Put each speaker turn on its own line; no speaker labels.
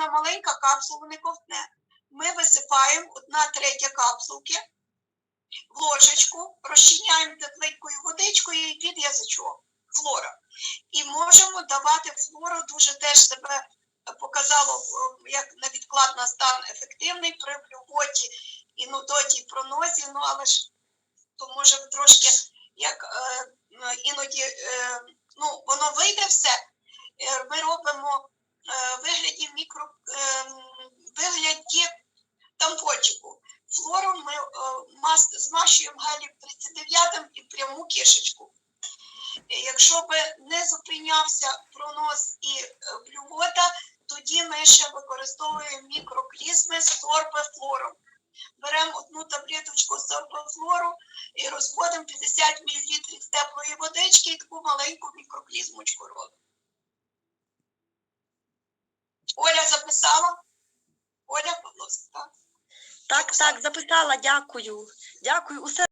дитина маленька, капсулу не ковтне. Ми висипаємо одна третя капсулки в ложечку, розчиняємо тепленькою водичкою і під язичок. Флора. І можемо давати флору, дуже теж себе показало е, як невідкладна стан ефективний при блювоті і нудоті, і пронозі, ну але ж то може трошки як е, е, іноді е, ну, воно вийде все. Е, Ми робимо е, вигляді мікро е, вигляді тампончику. Флором ми е, змащуємо гелів 39 і пряму кишечку. Е, Якщо би не зупинявся пронос і е, блювота, тоді ми ще використовуємо мікроклізми з торбефлором. Беремо одну таблеточку з торбефлору і розводимо 50 мл теплої водички і таку маленьку мікроклізмочку робимо. Оля записала? Оля Павловська.
Так, так, записала, дякую. Дякую. Усе